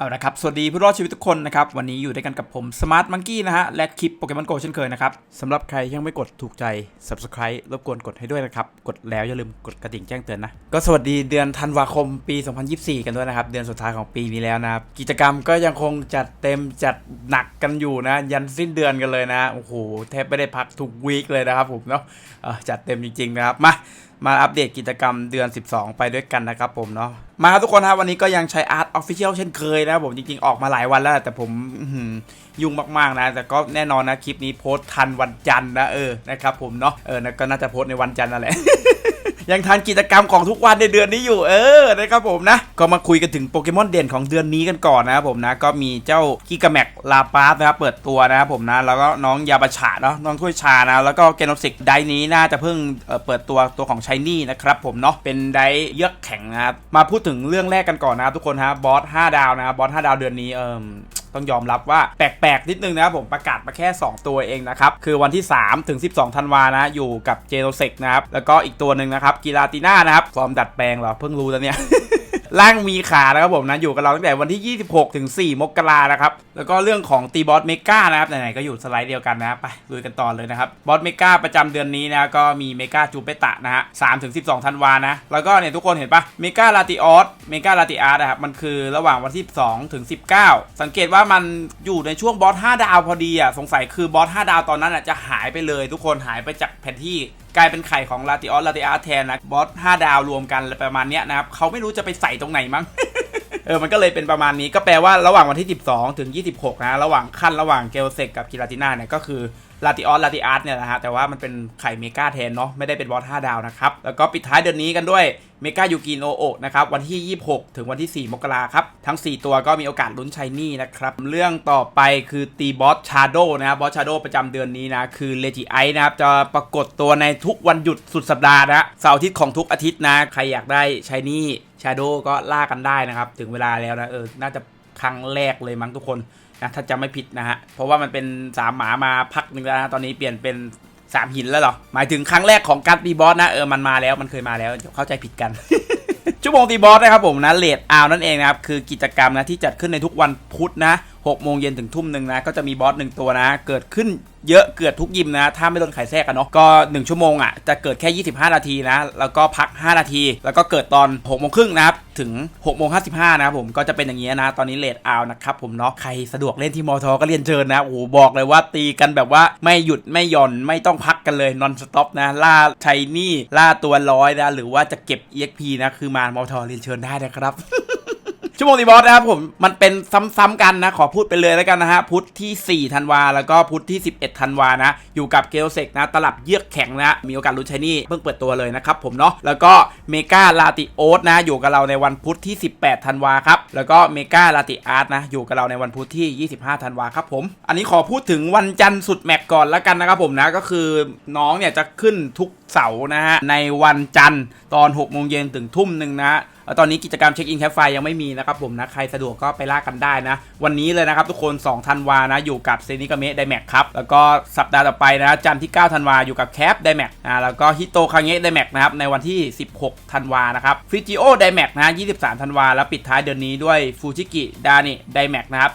เอาละครับ สวัสดีผู้รอดชีวิตทุกคนนะครับ วันนี้อยู่ด้วยกันกับผมสมาร์ทมังกี้นะฮะ และคลิปโปเกมอนโกเช่นเคยนะครับ สำหรับใครยังไม่กดถูกใจ Subscribe รบกวนกดให้ด้วยนะครับ กดแล้วอย่าลืมกดกระดิ่งแจ้งเตือนนะ ก็สวัสดีเดือนธันวาคมปี 2024 กันด้วยนะครับ เดือนสุดท้ายของปีนี้แล้วนะครับ กิจกรรมก็ยังคงจัดเต็มจัดหนักกันอยู่นะ ยันสิ้นเดือนกันเลยนะ โอ้โห แทบไม่ได้พักทุกวีคเลยนะครับผมเนาะจัดเต็มจริงๆนะครับ มา มาอัปเดตกิจกรรมเดือน 12 ไปด้วยกันนะครับผมเนาะมาครับทุกคนครับวันนี้ก็ยังใช้อาร์ตออฟฟิเชียลเช่นเคยนะครับผมจริงๆ ออกมาหลายวันแล้ว แต่ผมยุ่งมากๆนะ แต่ก็แน่นอนนะ คลิปนี้โพสต์ทันวันจันทร์นะเออนะครับผมเนาะเออก็น่าจะโพสต์ในวันจันทร์นั่นแหละ ยังทันกิจกรรมของทุกวันในเดือนนี้อยู่เออนะครับผมนะ ก็มาคุยกันถึงโปเกมอนเด่นของเดือนนี้กันก่อนนะครับผมนะ ก็มีเจ้ากิกาแม็กลาปาสนะครับเปิดตัวนะครับผมนะ แล้วก็น้องยาบาชาเนาะน้องถ้วยชานะแล้วก็เกนอสิกไดนี้น่าจะเพิ่งเเปิดตัวตัวของชายนี่นะครับผมเนาะเป็นไดเยือกแข็งนะครับมาพูดถึงเรื่องแรกกันก่อนนะครับทุกคนฮะบอส5ดาวนะครับบอส5ดาวเดือนนี้เออ ต้องยอมรับว่าแปลกๆนิดนึงนะครับผมประกาศมาแค่ 2 ตัวเองนะครับ คือวันที่ 3 ถึง 12ธันวานะ อยู่กับเจโนเซกนะครับ แล้วก็อีกตัวหนึ่งนะครับกีฬาติน่านะครับฟอร์มดัดแปลงเหรอ เพิ่งรู้แล้วเนี่ย ร่างมีขานะครับผมนะอยู่กับเราตั้งแต่วันที่ 26 ถึง 4 มกรานะครับ แล้วก็เรื่องของตีบอสเมกานะครับไหนๆก็อยู่สไลด์เดียวกันนะไปลุยกันต่อเลยนะครับบอสเมกาประจำเดือนนี้นะก็มีเมกาจูเปตะนะฮะ3ถึง12ธันวานะ แล้วก็เนี่ยทุกคนเห็นปะเมกาลาติออสเมกาลาติอาร์ตนะครับมันคือระหว่างวันที่2ถึง19สังเกตว่ามันอยู่ในช่วงบอส5ดาวพอดีอะสงสัยคือบอส5ดาวตอนนั้นอะจะหายไปเลย ทุกคนหายไปจากแผนที่กลายเป็นไข่ของลาติออสลาติอาร์แทนนะบอส5ดาวรวมกันประมาณเนี้ยนะครับเขาไม่รู้จะไปใส่ตรงไหนมั้งเออ มันก็เลยเป็นประมาณนี้ ก็แปลว่าระหว่างวันที่ 12 ถึง 26 นะ ระหว่างขั้นระหว่างเกลเซกกับกิราติน่าเนี่ย ก็คือลาติออสลาติอาร์ตเนี่ยนะฮะ แต่ว่ามันเป็นไข่เมกาแทนเนาะ ไม่ได้เป็นบอส 5 ดาวนะครับ แล้วก็ปิดท้ายเดือนนี้กันด้วย เมกายูกิโนโอะนะครับวันที่ 26 ถึงวันที่ 4 มกราครับ ทั้ง 4 ตัวก็มีโอกาสลุ้นชัยนี่นะครับ เรื่องต่อไปคือตีบอสชาโดนะครับบอสชาโดประจำเดือนนี้นะคือเลจิไอนะครับจะปรากฏตัวในทุกวันหยุดสุดสัปดาห์นะเสาร์อาทิตย์ของทุกอาทิตย์นะใครอยากได้ชัยนี่ชาโดก็ล่ากันได้นะครับถึงเวลาแล้วนะเออน่าจะครั้งแรกเลยมั้งทุกคนนะถ้าจำไม่ผิดนะฮะ เพราะว่ามันเป็นสามหมามาพักหนึ่งแล้วนะตอนนี้เปลี่ยนเป็น สามหินแล้วเหรอ หมายถึงครั้งแรกของการตีบอสนะ เออ มันมาแล้ว มันเคยมาแล้วเดี๋ยวเข้าใจผิดกัน ชั่วโมงตีบอสนะครับผมนะเลดอาวนั่นเองนะครับ คือกิจกรรมนะที่จัดขึ้นในทุกวันพุธนะ 6โมงเย็นถึงทุ่มหนึ่งนะ ก็จะมีบอสหนึ่งตัวนะ เกิดขึ้นเยอะเกือบทุกยิมนะ ถ้าไม่โดนไข่แทรกกันเนาะ ก็ 1 ชั่วโมงอะจะเกิดแค่ 25 นาทีนะ แล้วก็พัก 5 นาที แล้วก็เกิดตอน6โมงครึ่งนะครับ ถึง6โมง55 นะครับผม ก็จะเป็นอย่างนี้นะ ตอนนี้เลดอาวนะครับผมเนาะ ใครสะดวกเล่นที่มอทอก็เรียนเชิญนะ โอ้โห บอกเลยว่าตีกันแบบว่าไม่หยุดไม่หย่อน ไม่ต้องพักกันเลย นอนสต็อปนะ ล่าชัยนี่ ล่าตัวร้อยนะ หรือว่าจะเก็บ EXP นะ คือมามอทอเรียนเชิญได้นะครับ ชั่วโมงตีบอสนะครับผมมันเป็นซ้ำๆกันนะ ขอพูดไปเลยแล้วกันนะฮะ พุธที่ 4 ธันวา แล้วก็พุธที่ 11 ธันวานะ อยู่กับเกลเซกนะ ตลับเยือกแข็งนะ มีโอกาสลุ้นใช้นี่เพิ่งเปิดตัวเลยนะครับผมเนาะแล้วก็เมกาลาติโอสนะ อยู่กับเราในวันพุธที่ 18 ธันวาครับ แล้วก็เมกาลาติอาร์ตนะ อยู่กับเราในวันพุธที่ 25 ธันวาครับผม อันนี้ขอพูดถึงวันจันทร์สุดแม็กก่อนแล้วกันนะครับผมนะก็คือน้องเนี่ยจะขึ้นทุกเสาร์นะฮะในวันจันทร์ตอน6โมงเย็นถึงทุ่มหนึ่งนะ ตอนนี้กิจกรรมเช็คอินแคปไฟยังไม่มีนะครับผมนะ ใครสะดวกก็ไปล่ากันได้นะ วันนี้เลยนะครับทุกคน2ธันวานะ อยู่กับเซนิกาเมะไดแม็กครับ แล้วก็สัปดาห์ต่อไปนะจันทร์ที่9ธันวาอยู่กับแคปไดแม็กอ่าแล้วก็ฮิโตคาเงะไดแม็กนะครับในวันที่ 16ธันวานะครับฟิจิโอไดแม็กนะ23ธันวาแล้วปิดท้ายเดือนนี้ด้วยฟูจิกิดานิไดแม็กนะครับ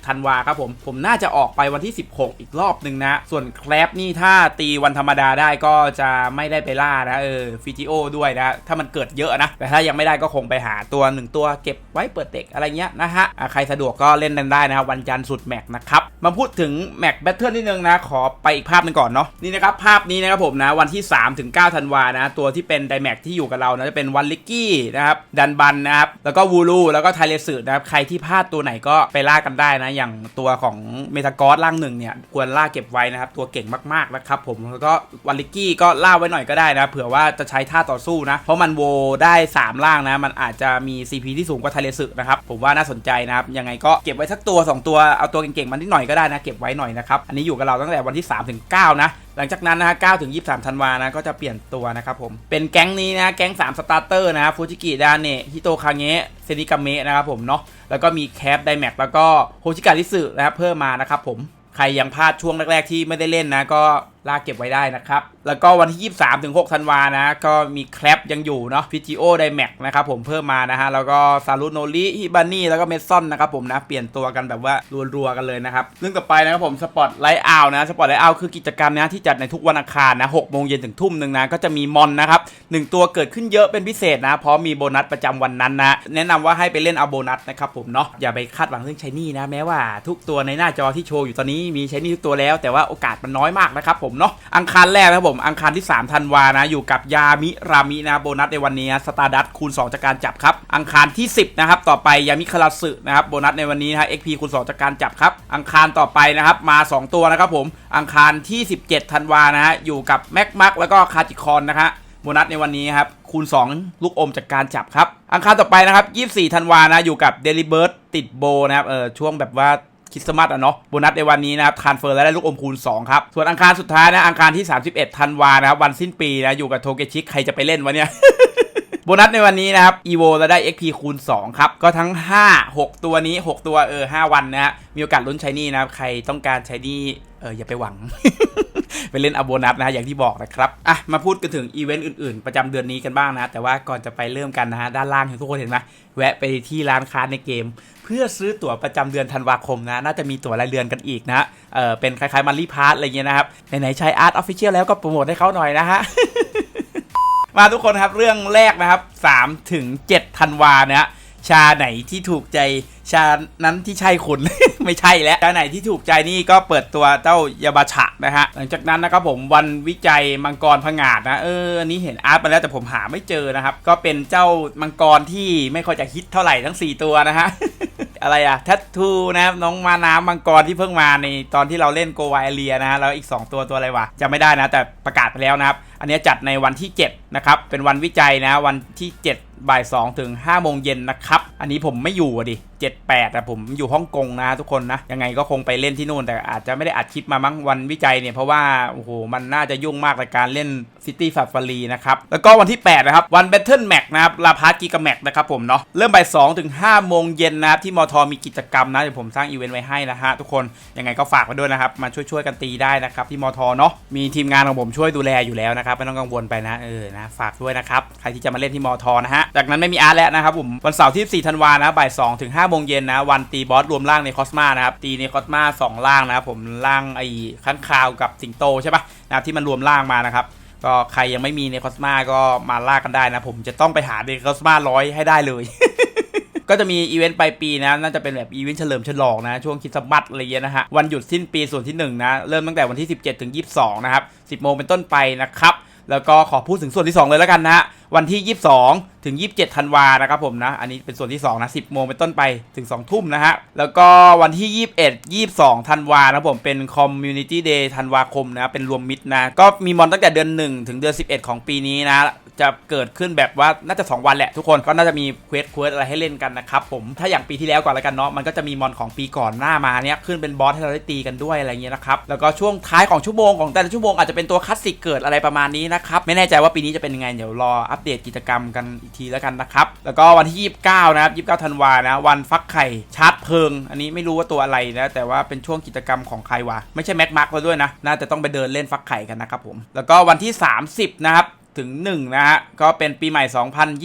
30ธันวาครับผมผมน่าจะออกไปวันที่ 16 อีกรอบหนึ่งนะส่วนแคปนี่ถ้าตีวันธรรมดาได้ก็จะไม่ได้ไปล่านะเออฟิจิโอด้วยนะถ้ามันเกิดเยอะนะแต่ถ้ายังไม่ได้ก็คงไปหาตัวหนึ่งตัวเก็บไว้เปิดเด็กอะไรเงี้ยนะฮะใครสะดวกก็เล่นกันได้นะครับวันจันทร์สุดแม็กนะครับมาพูดถึงแม็กแบทเทิลนิดนึงนะขอไปอีกภาพนึงก่อนเนาะนี่นะครับภาพนี้นะครับผมนะวันที่3ถึง9ธันวานะตัวที่เป็นไดแม็กที่อยู่กับเรานะจะเป็นวันลิกกี้นะครับดันบันนะครับแล้วก็วูลูแล้วก็ไทเลสึนะครับใครที่พลาดตัวไหนก็ไปล่ากันได้นะอย่างตัวของเมตากอสล่างหนึ่งเนี่ยควรล่าเก็บไว้นะครับตัวเก่งมากๆนะครับผมแล้วก็วันลิกกี้ก็ล่าไว้หน่อยก็ได้นะเผื่อว่าจะใช้ท่าต่อสู้นะเพราะมันโวได้ 3 ล่างนะมันอาจจะมี CP ที่สูงกว่าไทเลสึนะครับ ผมว่าน่าสนใจนะครับ ยังไงก็เก็บไว้สักตัว 2 ตัว เอาตัวเก่งๆ มันนิดหน่อยก็ได้นะ เก็บไว้หน่อยนะครับ อันนี้อยู่กับเราตั้งแต่วันที่ 3 ถึง 9 นะ หลังจากนั้นนะฮะ9ถึง 23 ธันวานะ ก็จะเปลี่ยนตัวนะครับผม เป็นแก๊งนี้นะ แก๊ง 3 สตาร์เตอร์นะฟูจิกิดาเนะฮิโตคาเงะ เซนิกาเมะนะครับผมเนาะ แล้วก็มีแคปไดแม็กแล้วก็โฮชิการิสึนะครับเพิ่มมานะครับผม ใครยังพลาดช่วงแรกๆที่ไม่ได้เล่นนะก็ ลากเก็บไว้ได้นะครับ แล้วก็วันที่ 23ถึง6ธันวานะ ก็มีแคลปยังอยู่เนาะพิจิโอไดแม็กนะครับผมเพิ่มมานะฮะ แล้วก็ซารุโนริฮิบานี่แล้วก็เมซอนนะครับผมนะเปลี่ยนตัวกันแบบว่ารัวๆกันเลยนะครับเรื่องต่อไปนะครับผมสปอตไลท์อาวนะสปอตไลท์อาวคือกิจกรรมนะที่จัดในทุกวันอังคารนะ6โมงเย็นถึงทุ่มหนึ่งนะก็จะมีมอนนะครับหนึ่งตัวเกิดขึ้นเยอะเป็นพิเศษนะเพราะมีโบนัสประจำวันนั้นนะแนะนำว่าให้ไปเล่นเอาโบนัสนะครับผมเนาะอย่าไปคาดหวังเรื่องใช้นี่นะแม้ว่าทุกตัวในหน้าจอที่โชว์อยู่ตอนนี้มีใช้นี่ทุกตัวแล้วแต่ว่าโอกาสมันน้อยมากนะครับผมเนาะอังคารแรกนะครับผมอังคารที่3ธันวานะอยู่กับยามิรามินะโบนัสในวันนี้สตาร์ดัตคูณ 2 จากการจับครับอังคารที่ 10นะครับต่อไปยามิคาราสึนะครับโบนัสในวันนี้นะฮะ XP คูณ 2 จากการจับครับอังคารต่อไปนะครับมา 2 ตัวนะครับผมอังคารที่ 17ธันวานะฮะอยู่กับแม็กมักแล้วก็คาจิคอนนะฮะโบนัสในวันนี้ครับคูณ 2 ลูกอมจากการจับครับ อังคารต่อไปนะครับ 24 ธันวานะ อยู่กับเดลิเบิร์ตติดโบนะครับเออช่วงแบบว่า คริสต์มาสอะเนาะโบนัสในวันนี้นะครับทานเฟอร์และได้ลูกอมคูณ 2 ครับ ส่วนอังคารสุดท้ายนะอังคารที่ 31ธันวานะครับวันสิ้นปีนะอยู่กับโทเกชิกใครจะไปเล่นวะเนี่ยโบนัสในวันนี้นะครับ อีโวจะได้ XP คูณ 2 ครับ ก็ทั้ง 5 6 ตัวนี้ 6 ตัวเออ 5 วันนะฮะ มีโอกาสลุ้นใช้นี่นะครับ ใครต้องการใช้นี่ เออ อย่าไปหวัง ไปเล่นอโบนัสนะฮะอย่างที่บอกนะครับอะมาพูดกันถึงอีเวนต์อื่นๆ ประจำเดือนนี้กันบ้างนะ แต่ว่าก่อนจะไปเริ่มกันนะฮะด้านล่างเห็นทุกคนเห็นไหมแวะไปที่ร้านค้าในเกม เพื่อซื้อตั๋วประจำเดือนธันวาคมนะ น่าจะมีตั๋วรายเดือนกันอีกนะเออเป็นคล้ายๆมันรีพาร์ทอะไรเงี้ยนะครับไหนๆใช้อาร์ตออฟฟิเชียลแล้วก็โปรโมทให้เขาหน่อยนะฮะมาทุกคนครับเรื่องแรกนะครับ3ถึง7ธันวาเนี่ยชาไหนที่ถูกใจชานั้นที่ใช่คุณ ไม่ใช่แล้วชาไหนที่ถูกใจนี่ก็เปิดตัวเจ้ายาบาฉะนะฮะหลังจากนั้นนะครับผมวันวิจัยมังกรผงาดนะเอออันนี้เห็นอาร์ตมาแล้วแต่ผมหาไม่เจอนะครับก็เป็นเจ้ามังกรที่ไม่ค่อยจะฮิตเท่าไหร่ทั้ง 4 ตัวนะฮะอะไรอะแทททูนะครับน้องมาน้ำมังกรที่เพิ่งมาในตอนที่เราเล่นโกวาเลียนะฮะแล้วอีก 2 ตัวตัวอะไรวะจำไม่ได้นะแต่ประกาศไปแล้วนะครับอันนี้จัดในวันที่ 7นะครับเป็นวันวิจัยนะวันที่7บ่าย2ถึง5โมงเย็นนะครับอันนี้ผมไม่อยู่อะดิ78แต่ผมอยู่ฮ่องกงนะทุกคนนะยังไงก็คงไปเล่นที่นู่นแต่อาจจะไม่ได้อัดคลิปมามั้งวันวิจัยเนี่ยเพราะว่าโอ้โหมันน่าจะยุ่งมากในการเล่น City f a f a r i นะครับแล้วก็วันที่ 8 นะครับ วัน Battle Mac นะครับลาพาร์ตกิกาแม็กนะครับผมเนาะเริ่มบ่าย2ถึง5โมงเย็นนะครับที่มอทอมีกิจกรรมนะเดี๋ยวผมสร้างอีเวนต์ไว้ให้นะฮะทุกคนยังไงก็ฝากไว้ด้วยนะครับมาช่วยๆกันตีได้นะครับที่มอทอเนาะมีทีมงานของผมช่วยดูแลอยู่แล้วนะครับไม่ต้องกังวลไปนะเออนะ ฝากด้วยนะครับ ใครที่จะมาเล่นที่มอทอนะฮะ จากนั้นไม่มีอาร์ตแล้วนะครับผมวันเสาร์ที่4ธันวานะบ่าย2ถึง5โมงเย็นนะ วันตีบอสรวมร่างในคอสมานะครับ ตีในคอสมา2ร่างนะครับผมร่างไอ้ข้างคาวกับสิงโตใช่ปะนะครับที่มันรวมร่างมานะครับก็ใครยังไม่มีในคอสมาก็มาล่ากันได้นะ ผมจะต้องไปหาในคอสมาร้อยให้ได้เลย ก็จะมีอีเวนต์ปลายปีนะ น่าจะเป็นแบบอีเวนต์เฉลิมฉลองนะ ช่วงคริสต์มาสอะไรเงี้ยนะฮะ วันหยุดสิ้นปีส่วนที่ 1 นะ เริ่มตั้งแต่วันที่ 17 ถึง 22 นะครับ 10 โมงเป็นต้นไปนะครับ แล้วก็ขอพูดถึงส่วนที่ 2 เลยแล้วกันนะฮะ วันที่ 22 ถึง 27 ธันวานะครับผมนะ อันนี้เป็นส่วนที่ 2 นะ 10 โมงเป็นต้นไปถึง 2 ทุ่มนะฮะ แล้วก็วันที่ 21 22 ธันวานะครับผมเป็น Community Day ธันวาคมนะเป็นรวมมิตรนะ ก็มีมอนตั้งแต่เดือน 1 ถึงเดือน 11 ของปีนี้นะ จะเกิดขึ้นแบบว่าน่าจะ 2 วันแหละทุกคนก็น่าจะมีเควสเควสอะไรให้เล่นกันนะครับผมถ้าอย่างปีที่แล้วก่อนแล้วกันเนาะมันก็จะมีมอนของปีก่อนหน้ามาเนี้ยขึ้นเป็นบอสให้เราได้ตีกันด้วยอะไรเงี้ยนะครับแล้วก็ช่วงท้ายของชั่วโมงของแต่ละชั่วโมงอาจจะเป็นตัวคลาสสิกเกิดอะไรประมาณนี้นะครับไม่แน่ใจว่าปีนี้จะเป็นยังไงเดี๋ยวรออัปเดตกิจกรรมกันอีกทีแล้วกันนะครับ แล้วก็วันที่ 29 นะครับ 29ธันวานะ วันฟักไข่ชาร์จเพลิง อันนี้ไม่รู้ว่าตัวอะไรนะ แต่ว่าเป็นช่วงกิจกรรมของใครวะ ไม่ใช่แม็กมาร์กแล้วด้วยนะ น่าจะต้องไปเดินเล่นฟักไข่กันนะครับผม แล้วก็วันที่ 30 นะครับ ถึง 1 นะฮะ ก็เป็นปีใหม่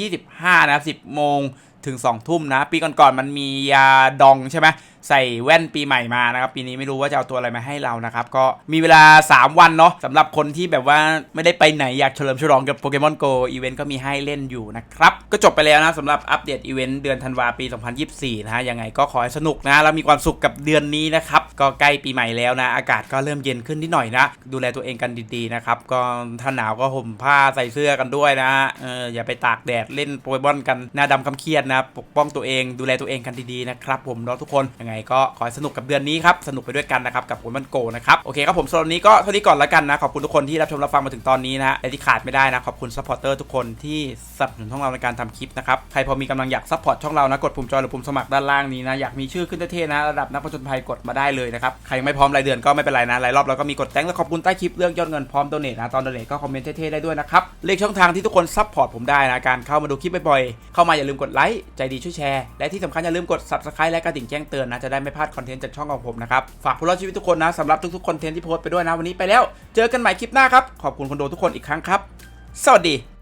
2025 นะครับ 10 โมงถึง 2 ทุ่มนะ ปีก่อนๆมันมียาดองใช่ไหม ใส่แว่นปีใหม่มานะครับ ปีนี้ไม่รู้ว่าจะเอาตัวอะไรมาให้เรานะครับ ก็มีเวลา 3 วันเนาะสำหรับคนที่แบบว่าไม่ได้ไปไหนอยากเฉลิมฉลองกับโปเกมอนโกอีเวนต์ก็มีให้เล่นอยู่นะครับ ก็จบไปแล้วนะสำหรับอัปเดตอีเวนต์เดือนธันวาปี 2024 นะฮะยังไงก็ขอให้สนุกนะแล้วมีความสุขกับเดือนนี้นะครับก็ใกล้ปีใหม่แล้วนะ อากาศก็เริ่มเย็นขึ้นนิดหน่อยนะ ดูแลตัวเองกันดีๆนะครับก็ถ้าหนาวก็ห่มผ้าใส่เสื้อกันด้วยนะเอออย่าไปตากแดดเล่นโปเกมอนกันหน้าดำคำเครียดนะปกป้องตัวเองดูแลตัวเองกันดีๆนะครับผมเนาะทุกคนยังไงก็ขอให้สนุกกับเดือนนี้ครับ สนุกไปด้วยกันนะครับกับโปเกมอนโกนะครับ โอเคครับผมสำหรับวันนี้ก็เท่านี้ก่อนแล้วกันนะ ขอบคุณทุกคนที่รับชมรับฟังมาถึงตอนนี้นะฮะและที่ขาดไม่ได้นะ ขอบคุณซัพพอร์เตอร์ทุกคนที่สนับสนุนช่องเราในการทำคลิปนะครับ ใครพอมีกำลังอยากซัพพอร์ตช่องเรานะ กดปุ่มจอยหรือปุ่มสมัครด้านล่างนี้นะ อยากมีชื่อขึ้นเท่ๆนะ ระดับนักผจญภัยกดมาได้เลยนะครับ ใครยังไม่พร้อมรายเดือนก็ไม่เป็นไรนะ รายรอบเราก็มีกดแตงและขอบคุณใต้คลิปเรื่องยอดเงินพร้อมโดเนทนะ ตอนโดเนทก็คอมเมนต์เท่ๆได้ด้วยนะครับเลขช่องทางที่ทุกคนซัพพอร์ตผมได้นะ การเข้ามาดูคลิปบ่อยๆ เข้ามาอย่าลืมกดไลค์ ใจดีช่วยแชร์ และที่สำคัญอย่าลืมกด subscribe และกระดิ่งแจ้งเตือนนะจะได้ไม่พลาดคอนเทนต์จากช่องของผมนะครับ ฝากผู้รอดชีวิตทุกคนนะสำหรับทุกๆคอนเทนต์ที่โพสต์ไปด้วยนะวันนี้ไปแล้ว เจอกันใหม่คลิปหน้าครับ ขอบคุณคนดูทุกคนอีกครั้งครับ สวัสดี